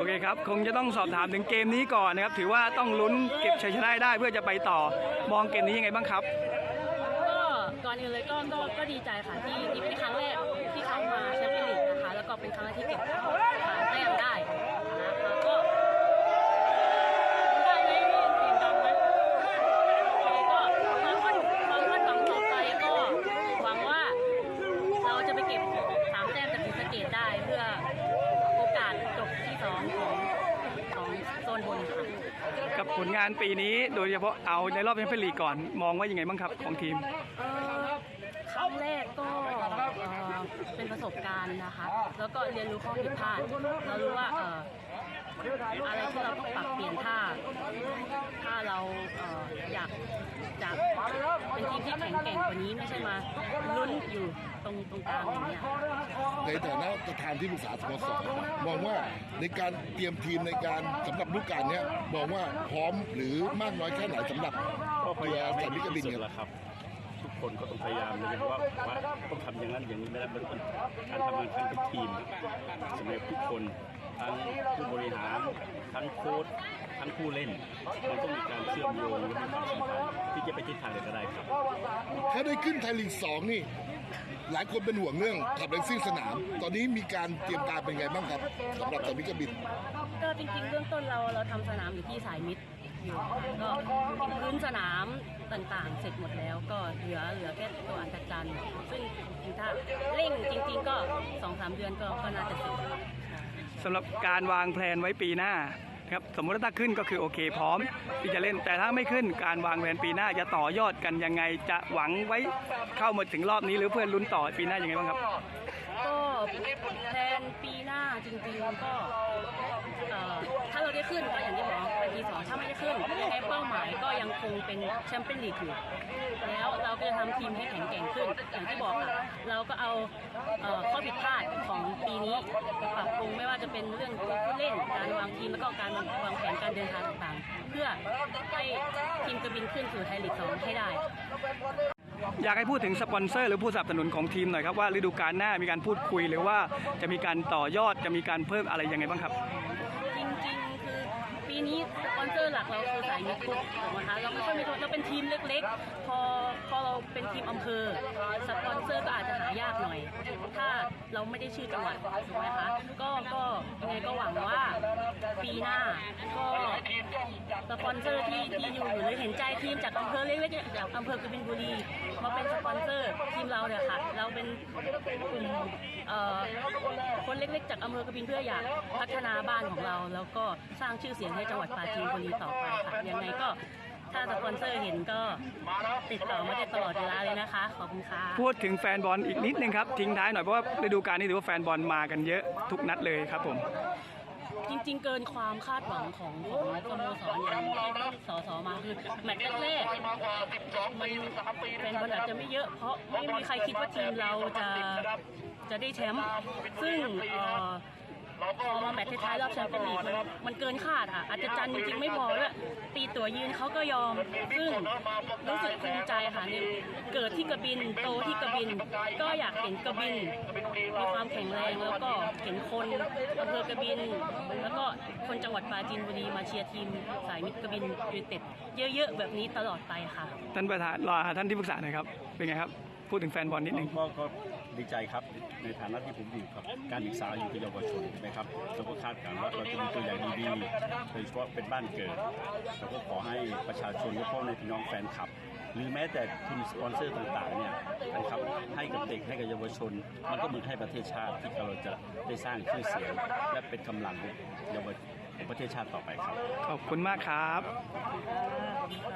โอเคครับ คงจะต้องสอบถามถึงเกมนี้ก่อนนะครับ ถือว่าต้องลุ้นเก็บชัยชนะให้ได้เพื่อจะไปต่อ มองเกมนี้ยังไงบ้างครับ ก็ก่อนอื่นเลยก็ก็ก็ดีใจค่ะที่นี่เป็นครั้งแรกที่เขามาแชมเปี้ยนลีกนะคะ แล้วก็เป็นครั้งแรกที่เก็บสามแต้มได้นะคะก็ได้ไหมเสียงดังไหมโอเคก็ความคาดความคาดหวังต่อไปก็หวังว่าเราจะไปเก็บสามแต้มจากศรีสะเกดได้เพื่อโอกาสจบที่สองของของโซนบนค่ะ กับผลงานปีนี้โดยเฉพาะเอาในรอบแชมเปี้ยนลีกก่อน มองว่ายังไงบ้างครับของทีมเอ่อครั้งแรกก็เอ่อเป็นประสบการณ์นะคะ แล้วก็เรียนรู้ข้อผิดพลาดเรารู้ว่าเอ่ออะไรที่เราต้องปรับเปลี่ยนถ้าถ้าเราเอ่ออยากจะ เป็นทีมที่แข็งแกร่งกว่านี้ไม่ใช่มาลุ้นอยู่ตรงตรงกลางอย่างเงี้ยในฐานะประธานที่ปรึกษาสโมสรมองว่าในการเตรียมทีมในการสำหรับฤดูกาลเนี้ยมองว่าพร้อมหรือมากน้อยแค่ไหนสำหรับก็พยายามแสนมิกบินที่สุดครับแหละครับ ทุกคนก็ต้องพยายามเลยว่าว่าต้องทำอย่างนั้นอย่างนี้ไม่ได้มันเป็นการทำงานทั้งเป็นทีมสำหรับทุกคน ทั้งผู้บริหารทั้งโค้ชทั้งผู้เล่น มันต้องมีการเชื่อมโยงและมีความสัมพันธ์ที่จะไปทิศทางเดียวกันได้ครับ ถ้าได้ขึ้นไทยลีกสองนี่ หลายคนเป็นห่วงเรื่องขับเรนซิ่งสนาม ตอนนี้มีการเตรียมการเป็นไงบ้างครับสำหรับแสนมิกบิน ก็จริงๆเบื้องต้นเราเราทำสนามอยู่ที่สายมิตรอยู่ก็พื้นสนามต่างๆ เสร็จหมดแล้วก็เหลือเหลือแค่ตัวอันตรจันทร์ซึ่งถ้าเร่งจริง ๆ ก็สองสามเดือนก็ก็น่าจะเสร็จ สำหรับการวางแผนไว้ปีหน้าครับสมมติว่าถ้าขึ้นก็คือโอเคพร้อมที่จะเล่นแต่ถ้าไม่ขึ้นการวางแผนปีหน้าจะต่อยอดกันยังไงจะหวังไว้เข้ามาถึงรอบนี้หรือเพื่อนลุ้นต่อปีหน้ายังไงบ้างครับ ก็แผนปีหน้าจริงๆก็ถ้าเราได้ขึ้นก็อย่าหมายก็ยังคงเป็นแชมเปี้ยนลีกอยู่แล้วเราก็จะทำทีมให้แข็งแกร่งขึ้น อย่างที่บอกอะเราก็เอาเอ่อข้อผิดพลาดของปีนี้ปรับปรุงไม่ว่าจะเป็นเรื่องผู้เล่นการวางทีมแล้วก็การวางแผนการเดินทางต่างๆ เพื่อให้ทีมกระบินขึ้นสู่ไทยลีกสองให้ได้ อยากให้พูดถึงสปอนเซอร์หรือผู้สนับสนุนของทีมหน่อยครับว่าฤดูกาลหน้ามีการพูดคุยหรือว่าจะมีการต่อยอดจะมีการเพิ่มอะไรยังไงบ้างครับ จริงๆคือปี นี้สปอนเซอร์หลักเราคือสายมิตรคุกถูกไหมคะเราไม่ค่อยมีเราเป็นทีมเล็กๆ พอพอเราเป็นทีมอำเภอสปอนเซอร์ก็อาจจะหายากหน่อย ถ้าเราไม่ได้ชื่อจังหวัดถูกไหมคะก็ก็ยังไงก็หวังว่าปีหน้าก็สปอนเซอร์ที่ที่อยู่หรือเห็นใจทีมจากอำเภอเล็กๆจากอำเภอกบินบุรีมาเป็นสปอนเซอร์ทีมเราเนี่ยค่ะเราเป็นกลุ่มเอ่อคนเล็กๆ จากอำเภอกบินเพื่ออยากพัฒนาบ้านของเรา แล้วก็สร้างชื่อเสียงให้จังหวัดปราจีนบุรีต่อไปค่ะ ยังไงก็ถ้าสปอนเซอร์เห็นก็ติดต่อมาได้ตลอดเวลาเลยนะคะ ขอบคุณค่ะพูดถึงแฟนบอลอีกนิดนึงครับ ทิ้งท้ายหน่อยเพราะว่าฤดูกาลนี้ถือว่าแฟนบอลมากันเยอะทุกนัดเลยครับผมจริงๆ เกินความคาดหวังของของสโมสรอย่างที่สสมาคือแมตช์แรกๆมันแฟนบอลอาจจะไม่เยอะ เพราะไม่มีใครคิดว่าทีมเราจะจะได้แชมป์ซึ่ง เอ่อพอมาแมตช์ท้ายๆรอบแชมเปี้ยนลีกมันมันเกินคาดค่ะอาจจะจันจริงๆไม่พอด้วยตีตัวยืนเขาก็ยอม ซึ่งรู้สึกภูมิใจค่ะนี่เกิดที่กระบินโตที่กระบิน ก็อยากเห็นกระบิน มีความแข็งแรงแล้วก็เห็นคนอำเภอกระบิน แล้วก็คนจังหวัดปราจีนบุรีมาเชียร์ทีมสายมิตรกระบินยูไนเต็ดเยอะๆแบบนี้ตลอดไปค่ะ ท่านประธานรอท่านที่ปรึกษาหน่อยครับ เป็นไงครับ พูดถึงแฟนบอลนิดนึงก็ก็ดีใจครับในฐานะที่ผมอยู่กับการศึกษาอยู่กับเยาวชนนะครับเราก็คาดการณ์ว่าเราจะมีตัวอย่างดีๆโดยเฉพาะเป็นบ้านเกิดเราก็ขอให้ประชาชนและพ่อในพี่น้องแฟนคลับหรือแม้แต่ทุนสปอนเซอร์ต่างๆเนี่ยนะครับให้กับเด็กให้กับเยาวชน มันก็เหมือนให้ประเทศชาติที่เราจะได้สร้างชื่อเสียงและเป็นกำลังเยาวชนของประเทศชาติต่อไปครับ ขอบคุณมากครับ